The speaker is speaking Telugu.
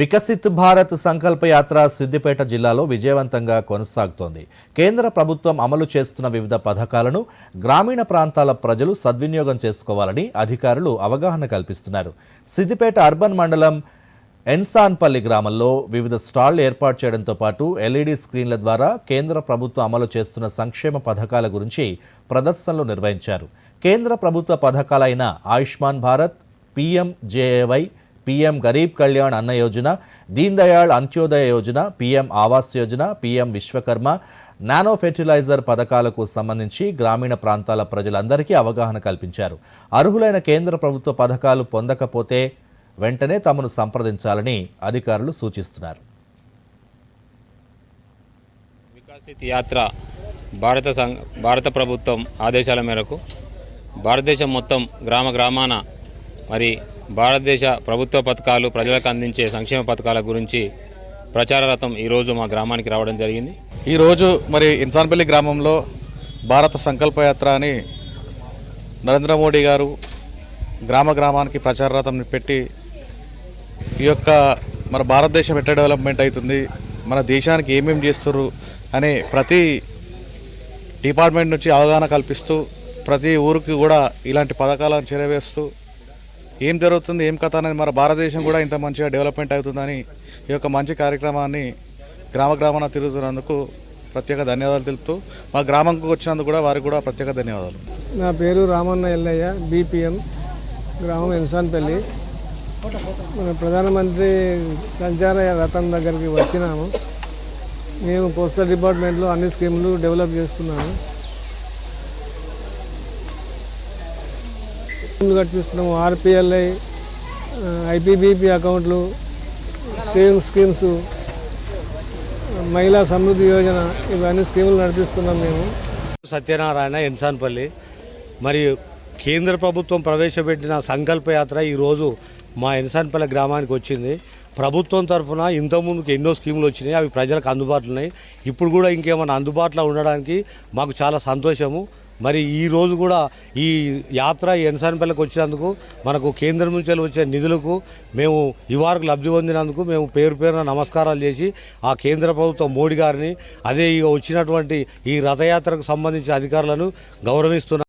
వికసిత్ భారత్ సంకల్ప యాత్ర సిద్దిపేట జిల్లాలో విజయవంతంగా కొనసాగుతోంది. కేంద్ర ప్రభుత్వం అమలు చేస్తున్న వివిధ పథకాలను గ్రామీణ ప్రాంతాల ప్రజలు సద్వినియోగం చేసుకోవాలని అధికారులు అవగాహన కల్పిస్తున్నారు. సిద్దిపేట అర్బన్ మండలం ఎన్సాన్పల్లి గ్రామంలో వివిధ స్టాళ్ళు ఏర్పాటు చేయడంతో పాటు ఎల్ఈడి స్క్రీన్ల ద్వారా కేంద్ర ప్రభుత్వం అమలు చేస్తున్న సంక్షేమ పథకాల గురించి ప్రదర్శనలు నిర్వహించారు. కేంద్ర ప్రభుత్వ పథకాలైన Ayushman Bharat PMJAY PM Garib Kalyan Anna Yojana Deen Dayal Antyodaya Yojana PM Awas Yojana PM Vishwakarma nano fertiliser పథకాలకు సంబంధించి గ్రామీణ ప్రాంతాల ప్రజలందరికీ అవగాహన కల్పించారు. అర్హులైన కేంద్ర ప్రభుత్వ పథకాలు పొందకపోతే వెంటనే తమను సంప్రదించాలని అధికారులు సూచిస్తున్నారు. వికాసిత్ యాత్ర భారత సంఘ భారత ప్రభుత్వం ఆదేశాల మేరకు భారతదేశం మొత్తం గ్రామ గ్రామాన మరి భారతదేశ ప్రభుత్వ పథకాలు ప్రజలకు అందించే సంక్షేమ పథకాల గురించి ప్రచార రథం ఈరోజు మా గ్రామానికి రావడం జరిగింది. ఈరోజు మరి ఇన్సాన్పల్లి గ్రామంలో భారత సంకల్పయాత్ర అని నరేంద్ర మోడీ గారు గ్రామ గ్రామానికి ప్రచార రథం పెట్టి ఈ యొక్క మన భారతదేశం ఎట్లా డెవలప్మెంట్ అవుతుంది మన దేశానికి ఏమేమి చేస్తారు అనే ప్రతి డిపార్ట్మెంట్ నుంచి అవగాహన కల్పిస్తూ ప్రతి ఊరికి కూడా ఇలాంటి పథకాలను చేరవేస్తూ ఏం జరుగుతుంది ఏం కథ అనేది మన భారతదేశం కూడా ఇంత మంచిగా డెవలప్మెంట్ అవుతుందని ఈ యొక్క మంచి కార్యక్రమాన్ని గ్రామ గ్రామాన తిరుగుతున్నందుకు ప్రత్యేక ధన్యవాదాలు తెలుపుతూ మా గ్రామంకు వచ్చినందుకు కూడా వారికి కూడా ప్రత్యేక ధన్యవాదాలు. నా పేరు రామన్న ఎల్లయ్య బీపీఎం గ్రామం ఎన్సాన్పల్లి. మన ప్రధానమంత్రి సంచార రథం దగ్గరికి వచ్చినాము. మేము పోస్టల్ డిపార్ట్మెంట్లో అన్ని స్కీములు డెవలప్ చేస్తున్నాము. ముందు కట్టిస్తున్నాము ఆర్పిఎల్ఐ ఐపీబీపీ అకౌంట్లు సేవింగ్ స్కీమ్స్ మహిళా సమృద్ధి యోజన ఇవన్నీ స్కీములు నడిపిస్తున్నాం మేము. సత్యనారాయణ ఎన్సాన్పల్లి. మరియు కేంద్ర ప్రభుత్వం ప్రవేశపెట్టిన సంకల్పయాత్ర ఈరోజు మా ఎన్సాన్పల్లి గ్రామానికి వచ్చింది. ప్రభుత్వం తరఫున ఇంతకుముందుకు ఎన్నో స్కీములు వచ్చినాయి. అవి ప్రజలకు అందుబాటులో ఉన్నాయి. ఇప్పుడు కూడా ఇంకేమైనా అందుబాటులో ఉండడానికి మాకు చాలా సంతోషము. మరి ఈ రోజు కూడా ఈ యాత్ర ఈ వచ్చినందుకు మనకు కేంద్రం నుంచి వచ్చే నిధులకు మేము ఇవారకు లబ్ధి పొందినందుకు మేము పేరు పేరున నమస్కారాలు చేసి ఆ కేంద్ర ప్రభుత్వం మోడీ గారిని అదే ఇక వచ్చినటువంటి ఈ రథయాత్రకు సంబంధించిన అధికారులను గౌరవిస్తున్నాం.